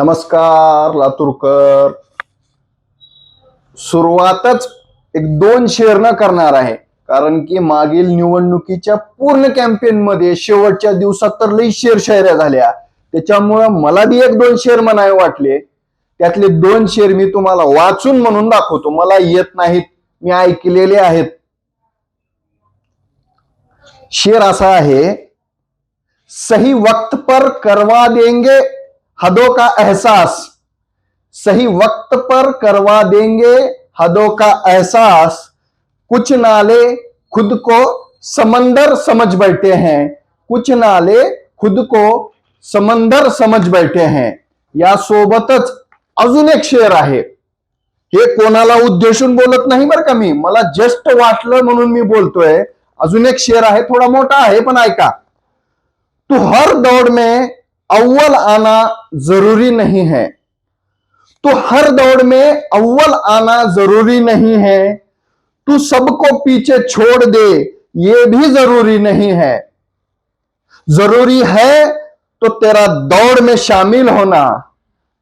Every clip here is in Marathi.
नमस्कार लातूरकर. सुरुवातच एक दोन शेअर न करणार आहे. कारण की मागील निवडणुकीच्या पूर्ण कॅम्पेन मध्ये शेवटच्या दिवसात तर लई शेअर शायऱ्या झाल्या. त्याच्यामुळं मला बी एक दोन शेअर म्हणावे वाटले. त्यातले दोन शेअर मी तुम्हाला वाचून म्हणून दाखवतो. मला येत नाहीत. मी ऐकलेले आहेत. शेर असा आहे. सही वक्त पर करवा देंगे. हदों का एहसास। सही वक्त पर करवा देंगे हदों का एहसास। कुछ नाले खुद को समंदर समझ बैठे हैं। कुछ नाले खुद को समंदर समझ बैठे हैं। या सोबतच अजून एक शेर आहे। हे कोणाला उद्देशून बोलत नाही बरं का मी? मला जस्ट वाटलं म्हणून मी बोलतोय. अजून एक शेर आहे, थोडा मोठा आहे, पण ऐका. तू हर दौड़ में अव्वल आना ज़रूरी नहीं है। तो हर दौड़ में अव्वल आना ज़रूरी नहीं है। तू सबको पीछे छोड़ दे, ये भी ज़रूरी नहीं है। ज़रूरी है तो तेरा दौड़ में शामिल होना।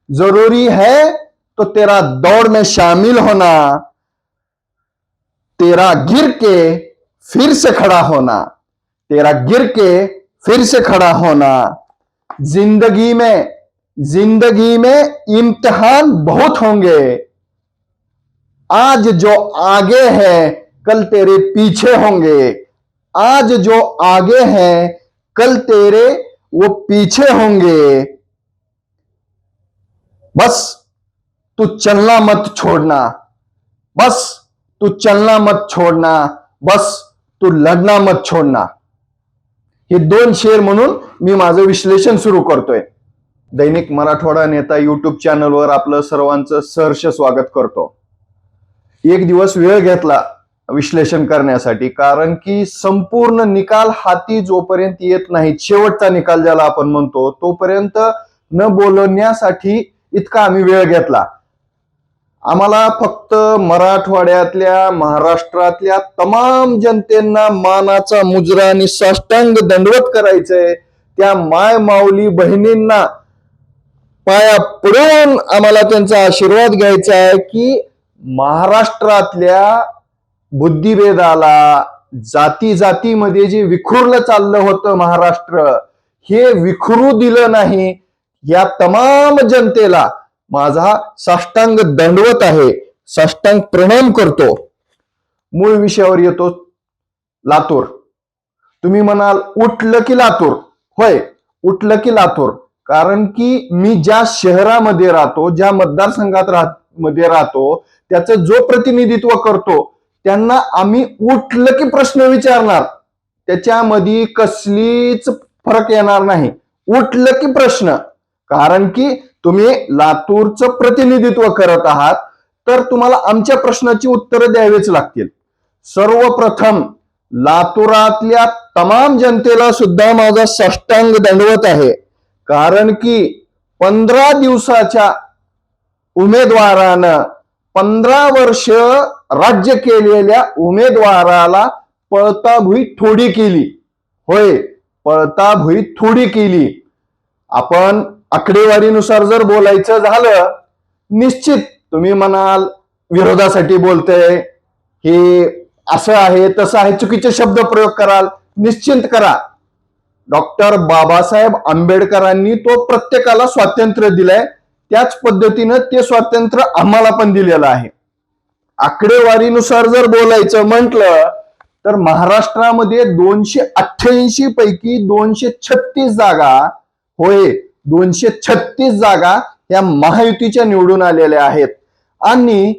ज़रूरी है तो तेरा दौड़ में शामिल होना। तेरा गिर के फिर से खड़ा होना। तेरा गिर के फिर से खड़ा होना। ज़िंदगी में ज़िंदगी में इम्तिहान बहुत होंगे। आज जो आगे है, कल तेरे पीछे होंगे। आज जो आगे है, कल तेरे वो पीछे होंगे। बस, तू चलना मत छोड़ना। बस, तू चलना मत छोड़ना। बस, तू लढना मत छोड़ना। हे दोन शेर म्हणून मी माझं विश्लेषण सुरू करतोय. दैनिक मराठवाडा नेता युट्यूब चॅनलवर आपलं सर्वांचं सहर्ष स्वागत करतो. एक दिवस वेळ घेतला विश्लेषण करण्यासाठी कारण की संपूर्ण निकाल हाती जोपर्यंत येत नाही शेवटचा निकाल ज्याला आपण म्हणतो तोपर्यंत न बोलवण्यासाठी इतका आम्ही वेळ घेतला. आम्हाला फक्त मराठवाड्यातल्या महाराष्ट्रातल्या तमाम जनतेना मानाचा मुजरा आणि साष्टांग दंडवत करायचंय. त्या माय माऊली बहिणींना पाया पडून आम्हाला त्यांचा आशीर्वाद घ्यायचा आहे की महाराष्ट्रातल्या बुद्धिभेदाला जाती जातीमध्ये जे विखुरलं चाललं होतं महाराष्ट्र हे विखुरू दिलं नाही. या तमाम जनतेला माझा साष्टांग दंडवत आहे साष्टांग प्रणाम करतो. मूळ विषयावर येतो लातूर. तुम्ही म्हणाल उठलं की लातूर. होय उठलं की लातूर. कारण की मी ज्या शहरामध्ये राहतो ज्या मतदारसंघात राहत मध्ये राहतो त्याचं जो प्रतिनिधित्व करतो त्यांना आम्ही उठलं की प्रश्न विचारणार. त्याच्यामध्ये कसलीच फरक येणार नाही. उठलं की प्रश्न. कारण की तुम्ही लातूरचं प्रतिनिधित्व करत आहात तर तुम्हाला आमच्या प्रश्नाची उत्तरं द्यावीच लागतील. सर्वप्रथम लातूरातल्या तमाम जनतेला सुद्धा माझा साष्टांग दंडवत आहे. कारण की पंधरा दिवसाच्या उमेदवारानं पंधरा वर्ष राज्य केलेल्या उमेदवाराला पळताभुई थोडी केली. होय पळताभुई थोडी केली. आपण आकडेवारीनुसार जर बोलायचं झालं निश्चित तुम्ही म्हणाल विरोधासाठी बोलतय. हे असं आहे तसं आहे चुकीचे शब्द प्रयोग कराल. निश्चिंत करा. डॉक्टर बाबासाहेब आंबेडकरांनी तो प्रत्येकाला स्वातंत्र्य दिलंय. त्याच पद्धतीनं ते स्वातंत्र्य आम्हाला पण दिलेलं आहे. आकडेवारीनुसार जर बोलायचं म्हटलं तर महाराष्ट्रामध्ये दोनशे अठ्ठ्याऐंशी पैकी दोनशे छत्तीस जागा होय दोनशे छत्तीस जागा या महायुतीच्या निवडून आलेल्या आहेत. आणि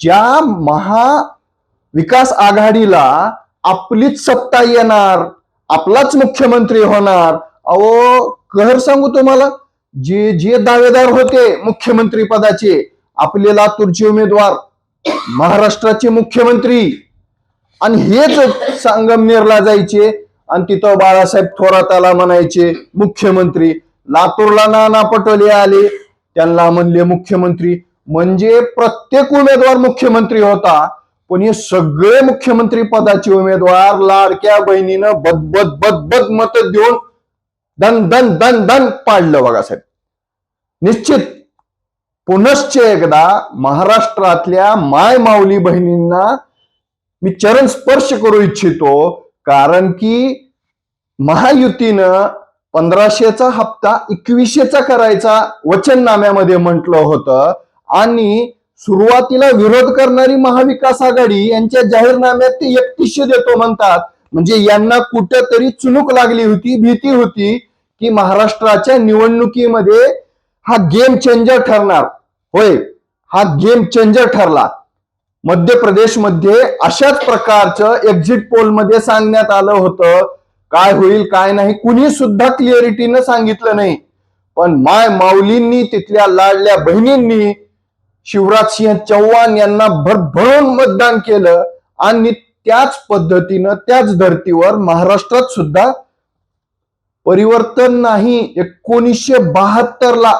ज्या महाविकास आघाडीला आपलीच सत्ता येणार आपलाच मुख्यमंत्री होणार. अहो कहर सांगू तुम्हाला? जे जे दावेदार होते मुख्यमंत्री पदाचे आपले लातूरचे उमेदवार महाराष्ट्राचे मुख्यमंत्री. आणि हेच संगमनेरला जायचे आणि तिथं बाळासाहेब थोराताला म्हणायचे मुख्यमंत्री. लातूरला नाना पटोले आले त्यांना म्हणले मुख्यमंत्री. म्हणजे प्रत्येक उमेदवार मुख्यमंत्री होता. पण हे सगळे मुख्यमंत्री पदाचे उमेदवार लाडक्या बहिणीनं बदबद बदबद मत देऊन दन दन दन दन पाडलं बघा साहेब. निश्चित पुनश्च एकदा महाराष्ट्रातल्या माय माऊली बहिणींना मी चरण स्पर्श करू इच्छितो कारण की महायुतीनं पंधराशेचा हप्ता एकवीसशेचा करायचा वचननाम्यामध्ये म्हटलं होतं आणि सुरुवातीला विरोध करणारी महाविकास आघाडी यांच्या जाहीरनाम्यात ते एकतीस देतो म्हणतात. म्हणजे यांना कुठेतरी चुनूक लागली होती भीती होती की महाराष्ट्राच्या निवडणुकीमध्ये हा गेम चेंजर ठरणार. होय हा गेम चेंजर ठरला. मध्य प्रदेशमध्ये अशाच प्रकारचं एक्झिट पोलमध्ये सांगण्यात आलं होतं. काय होईल काय नाही कुणी सुद्धा क्लिअरिटीनं सांगितलं नाही. पण माय माऊलींनी तिथल्या लाडल्या बहिणींनी शिवराज सिंह चौहान यांना भरभरून मतदान केलं आणि त्याच पद्धतीनं त्याच धर्तीवर महाराष्ट्रात सुद्धा परिवर्तन नाही. एकोणीसशे बहात्तर ला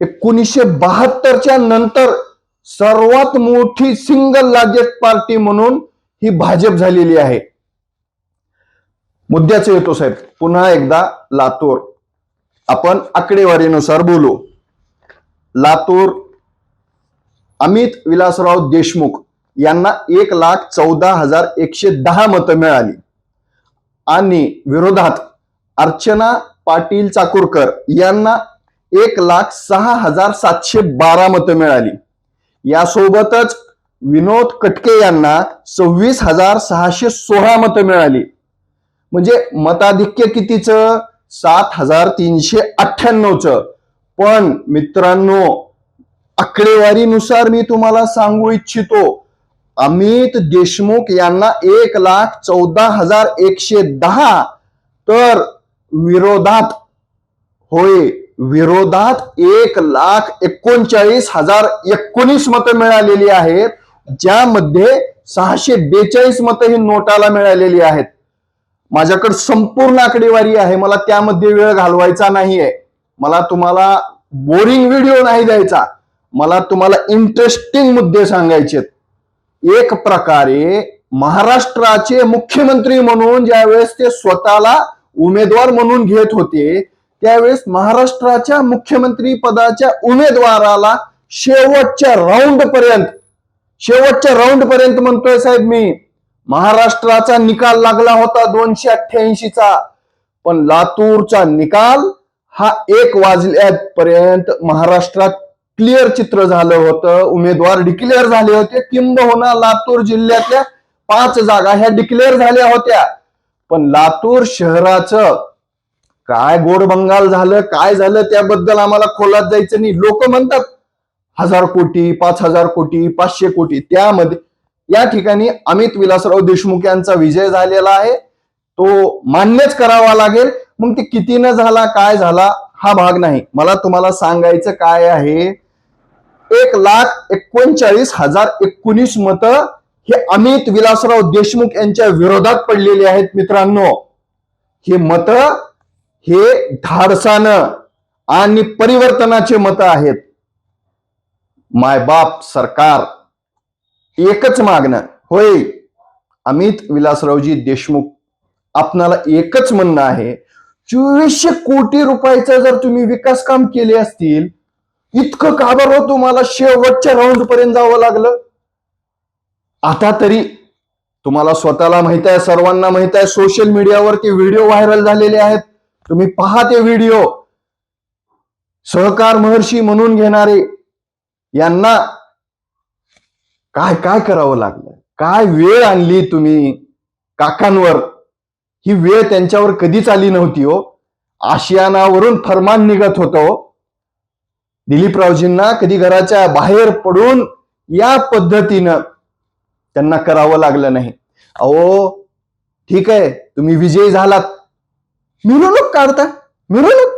एकोणीसशे बहात्तरच्या नंतर सर्वात मोठी सिंगल लार्जेस्ट पार्टी म्हणून ही भाजप झालेली आहे. मुद्द्याचं येतो साहेब. पुन्हा एकदा लातूर. आपण आकडेवारीनुसार बोलू. लातूर अमित विलासराव देशमुख यांना एक लाख चौदा हजार एकशे दहा मतं मिळाली. आणि विरोधात अर्चना पाटील चाकूरकर यांना एक लाख सहा हजार सातशे बारा मतं मिळाली. यासोबतच विनोद कटके यांना सव्वीस हजार सहाशे सोळा मतं मिळाली. म्हणजे मताधिक्य कितीचं? सात हजार तीनशे अठ्ठ्याण्णवचं. पण मित्रांनो आकडेवारीनुसार मी तुम्हाला सांगू इच्छितो. अमित देशमुख यांना एक लाख चौदा हजार एकशे दहा तर विरोधात होय विरोधात एक लाख एकोणचाळीस हजार एकोणीस मतं मिळालेली आहेत ज्यामध्ये सहाशे बेचाळीस मतं ही नोटाला मिळालेली आहेत. माझ्याकडे संपूर्ण आकडेवारी आहे मला त्यामध्ये वेळ घालवायचा नाहीये. मला तुम्हाला बोरिंग व्हिडिओ नाही द्यायचा. मला तुम्हाला इंटरेस्टिंग मुद्दे सांगायचे एक प्रकारे महाराष्ट्राचे मुख्यमंत्री म्हणून ज्यावेळेस ते स्वतःला उमेदवार म्हणून घेत होते त्यावेळेस महाराष्ट्राच्या मुख्यमंत्री पदाच्या उमेदवाराला शेवटच्या राऊंड पर्यंत शेवटच्या राऊंड पर्यंत म्हणतोय साहेब मी महाराष्ट्राचा निकाल लागला होता दोनशे अठ्ठ्याऐंशीचा. पण लातूरचा निकाल हा एक वाजल्यापर्यंत महाराष्ट्रात क्लिअर चित्र झालं होतं उमेदवार डिक्लेअर झाले होते किंबहुना लातूर जिल्ह्यातल्या पाच जागा ह्या डिक्लेअर झाल्या होत्या. पण लातूर शहराचं काय गोड बंगाल झालं काय झालं त्याबद्दल आम्हाला खोलात जायचं नाही. लोक म्हणतात हजार कोटी पाच हजार कोटी पाचशे कोटी. त्यामध्ये या ठिकाणी अमित विलासराव देशमुख यांचा विजय झालेला आहे. तो मान्यच करावा लागेल. मग ते कितीनं झाला काय झाला हा भाग नाही. मला तुम्हाला सांगायचं काय आहे एक लाख एकोणचाळीस हजार एकोणीस मतं हे अमित विलासराव देशमुख यांच्या विरोधात पडलेली आहेत मित्रांनो. हे मत हे धाडसानं आणि परिवर्तनाचे मत आहेत. मायबाप सरकार. एकच मागणं. होय अमित विलासरावजी देशमुख. आपणाला एकच म्हणणं आहे चोवीसशे कोटी रुपयाचा जर तुम्ही विकास काम केले असतील इतकं का बरं हो तुम्हाला शेवटच्या राऊंड पर्यंत जावं लागलं? आता तरी तुम्हाला स्वतःला माहीत आहे सर्वांना माहीत आहे सोशल मीडियावरती व्हिडिओ व्हायरल झालेले आहेत. तुम्ही पहा ते व्हिडिओ सहकार महर्षी म्हणून घेणारे यांना काय काय करावं लागलं? काय वेळ आणली तुम्ही काकांवर? ही वेळ त्यांच्यावर कधीच आली नव्हती हो. आशियानावरून फरमान निघत होतं हो. दिलीपरावजींना कधी घराच्या बाहेर पडून या पद्धतीनं त्यांना करावं लागलं नाही. अहो ठीक आहे तुम्ही विजयी झालात. मिरवणूक काढता मिरवणूक.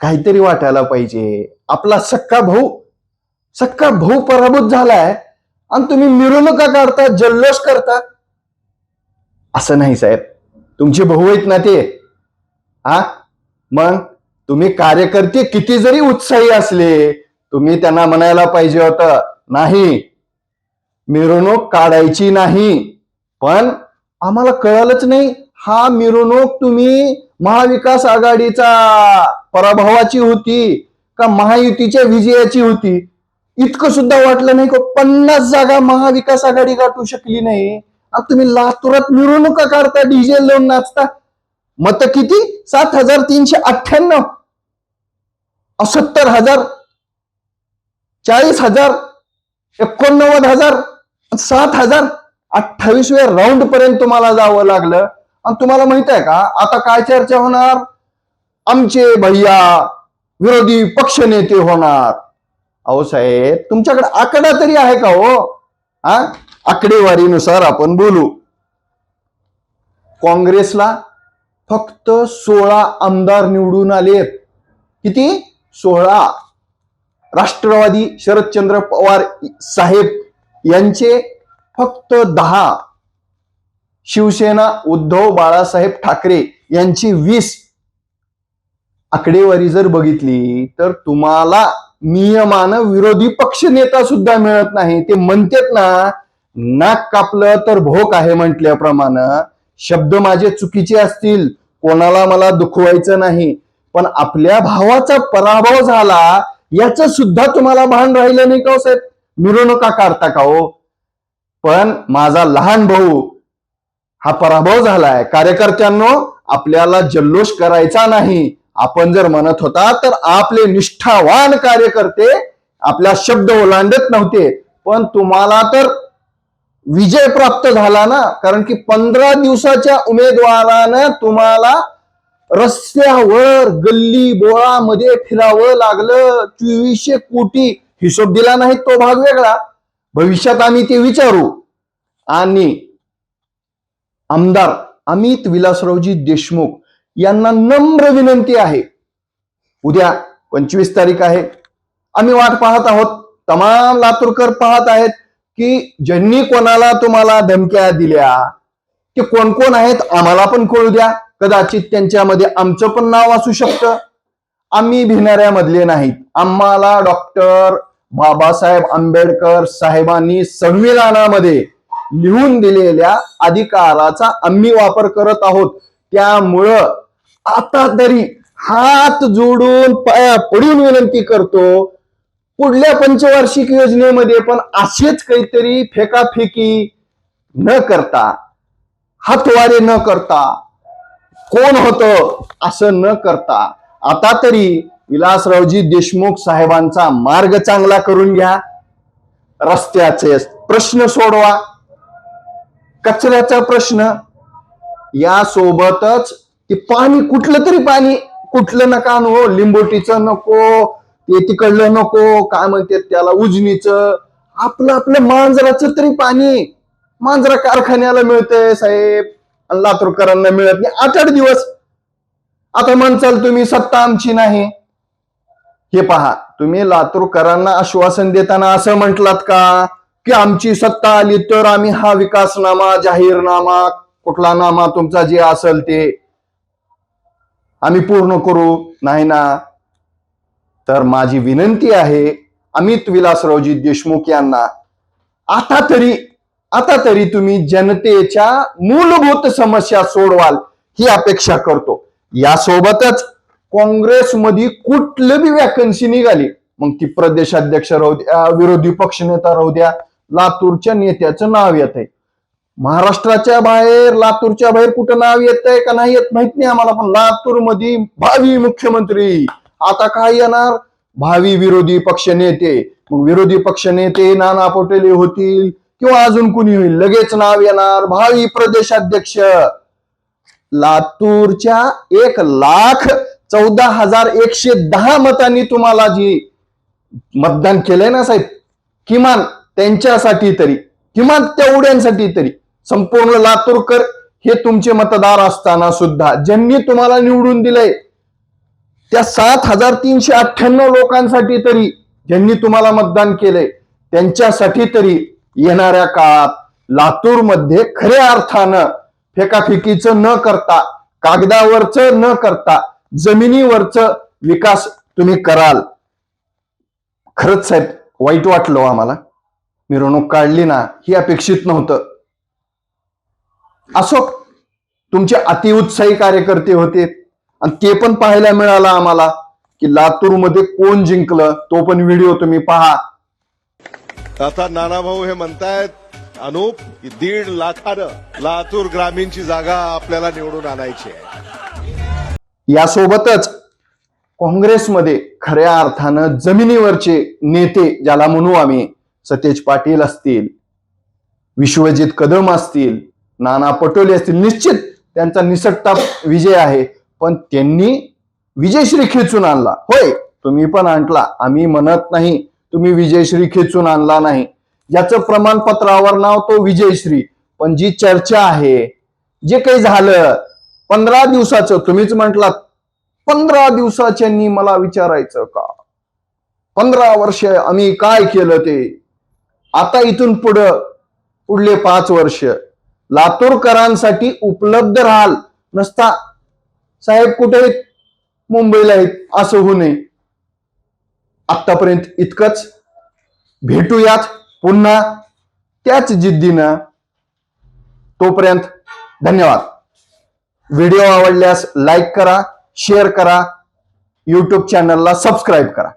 काहीतरी वाटायला पाहिजे. आपला सक्का भाऊ सक्का भाऊ पराभूत झालाय आणि तुम्ही मिरवणुका काढता जल्लोष करता. असं नाही साहेब. तुमचे भाऊ आहेत ना ते. हा? मग? तुम्ही कार्यकर्ते किती जरी उत्साही असले तुम्ही त्यांना म्हणायला पाहिजे होतं नाही मिरवणूक काढायची नाही. पण आम्हाला कळालंच नाही हा मिरवणूक तुम्ही महाविकास आघाडीचा पराभवाची होती का महायुतीच्या विजयाची होती? इतकं सुद्धा वाटलं नाही का पन्नास जागा महाविकास आघाडी गाठू शकली नाही? आता तुम्ही लातूरात मिरवणुका काढता डीजे लावून नाचता मत किती? सात हजार तीनशे अठ्ठ्याण्णव. सत्तर हजार. चाळीस हजार. एकोणनव्वद हजार. सात हजार. अठ्ठावीसव्या राऊंड पर्यंत तुम्हाला जावं लागलं. आणि तुम्हाला माहीत आहे का? आता काय चर्चा होणार? आमचे भैया विरोधी पक्ष नेते होणार. अहो साहेब तुमच्याकडे आकडा तरी आहे का हो? हा? आकडेवारीनुसार आपण बोलू. काँग्रेसला फक्त सोळा आमदार निवडून आलेत किती? सोळा. राष्ट्रवादी शरदचंद्र पवार साहेब यांचे फक्त दहा. शिवसेना उद्धव बाळासाहेब ठाकरे यांची वीस. आकडेवारी जर बघितली तर तुम्हाला नियमानं विरोधी पक्ष नेता सुद्धा मिळत नाही. ते म्हणतात ना नाक कापलं तर भोक आहे म्हटल्याप्रमाणे. शब्द माझे चुकीचे असतील कोणाला मला दुखवायचं नाही. पण आपल्या भावाचा पराभव झाला याच सुद्धा तुम्हाला भान राहिलं नाही का हो साहेब? मिरवणुका काढता का हो? पण माझा लहान भाऊ हा पराभव झालाय. कार्यकर्त्यांनो आपल्याला जल्लोष करायचा नाही. आपण जर म्हणत होता तर आपले निष्ठावान कार्यकर्ते आपला शब्द ओलांडत नव्हते. पण तुम्हाला तर विजय प्राप्त झाला ना कारण की पंधरा दिवसाच्या उमेदवारानं तुम्हाला रस्त्यावर गल्ली बोळामध्ये फिरावं लागलं. चोवीसशे कोटी हिशोब दिला नाही तो भाग वेगळा. भविष्यात आम्ही ते विचारू. आणि आमदार अमित विलासरावजी देशमुख यांना नम्र विनंती आहे. उद्या पंचवीस तारीख आहे. आम्ही वाट पाहत आहोत. तमाम लातूरकर पाहत आहेत. की ज्यांनी कोणाला तुम्हाला धमक्या दिल्या ते कोण कोण आहेत आम्हाला पण कळू द्या. कदाचित त्यांच्यामध्ये आमचं पण नाव असू शकतं. आम्ही भिणाऱ्यामधले नाहीत. आम्हाला डॉक्टर बाबासाहेब आंबेडकर साहेबांनी संविधानामध्ये लिहून दिलेल्या अधिकाराचा आम्ही वापर करत आहोत. त्यामुळं आता तरी हात जोडून पाया पडून विनंती करतो पुढल्या पंचवार्षिक योजनेमध्ये पण असेच काहीतरी फेकाफेकी न करता हातवारे न करता कोण होतं असं न करता आता तरी विलासरावजी देशमुख साहेबांचा मार्ग चांगला करून घ्या. रस्त्याचे प्रश्न सोडवा. कचऱ्याचा प्रश्न. या सोबतच ते पाणी कुठलं तरी पाणी कुठलं नका नको लिंबोटीचं नको ते तिकडलं नको काय म्हणतात त्याला उजनीच. आपलं आपलं मांजराचं तरी पाणी. मांजरा कारखान्याला मिळतंय साहेब. आणि लातूरकरांना मिळत नाही. आठ आठ दिवस. आता म्हणचाल तुम्ही सत्ता आमची नाही. हे पहा तुम्ही लातूरकरांना आश्वासन देताना असं म्हटलात का? की आमची सत्ता आली तर आम्ही हा विकासनामा जाहीरनामा कुठला नामा तुमचा जे असेल ते आम्ही पूर्ण करू. नाही ना. तर माझी विनंती आहे अमित विलासरावजी देशमुख यांना आता तरी आता तरी तुम्ही जनतेच्या मूलभूत समस्या सोडवाल ही अपेक्षा करतो. यासोबतच काँग्रेसमध्ये कुठलं बी वॅकन्सी निघाली मग ती प्रदेशाध्यक्ष राहू द्या विरोधी पक्षनेता राहू द्या लातूरच्या नेत्याचं नाव येत आहे महाराष्ट्राच्या बाहेर लातूरच्या बाहेर कुठं नाव येत आहे का नाही येत माहीत नाही आम्हाला पण लातूरमध्ये भावी मुख्यमंत्री आता काय येणार? भावी विरोधी पक्ष नेते. मग विरोधी पक्ष नेते नाना पटोले होतील किंवा अजून कुणी होईल? लगेच नाव येणार. भावी प्रदेशाध्यक्ष. लातूरच्या एक लाख चौदा हजार एकशे दहा मतांनी तुम्हाला जी मतदान केलंय ना साहेब किमान त्यांच्यासाठी तरी किमान तेवढ्यांसाठी तरी संपूर्ण लातूरकर हे तुमचे मतदार असताना सुद्धा ज्यांनी तुम्हाला निवडून दिलंय त्या सात हजार तीनशे अठ्ठ्याण्णव लोकांसाठी तरी ज्यांनी तुम्हाला मतदान केलंय त्यांच्यासाठी तरी येणाऱ्या काळात लातूरमध्ये खऱ्या अर्थानं फेकाफेकीचं न करता कागदावरचं न करता जमिनीवरच विकास तुम्ही कराल. खरंच साहेब वाईट वाटलं हो आम्हाला. मिरवणूक काढली ना ही अपेक्षित नव्हतं. असो तुमचे अतिउत्साही कार्यकर्ते होते आणि ते पण पाहायला मिळालं आम्हाला की लातूरमध्ये कोण जिंकलं तो पण व्हिडिओ तुम्ही पहा. आता नानाभाऊ हे म्हणतायत अनुप की दीड लाखानं लातूर ग्रामीणची जागा आपल्याला निवडून आणायची आहे. यासोबतच काँग्रेसमध्ये खऱ्या अर्थानं जमिनीवरचे नेते ज्याला म्हणू आम्ही सतेज पाटील असतील विश्वजित कदम असतील नाना पटोले असतील निश्चित त्यांचा निसट्टा विजय आहे. पण त्यांनी विजयश्री खेचून आणला. होय तुम्ही पण आणला. आम्ही म्हणत नाही तुम्ही विजयश्री खेचून आणला नाही. याचं प्रमाणपत्रावर नाव तो विजयश्री. पण जी चर्चा आहे जे काही झालं पंधरा दिवसाचं तुम्हीच म्हटलात पंधरा दिवसाच्यांनी मला विचारायचं का? पंधरा वर्ष आम्ही काय केलं ते? आता इथून पुढं पुढले पाच वर्ष. लातूरकरांसाठी उपलब्ध राहाल नसता साहेब कुठे आहेत? मुंबईला आहेत. असं होऊ नये. आतापर्यंत इतकंच. भेटूयात पुन्हा. त्याच जिद्दीनं. तोपर्यंत धन्यवाद. व्हिडिओ आवडल्यास लाईक करा शेअर करा. यूट्यूब चॅनलला सबस्क्राईब करा.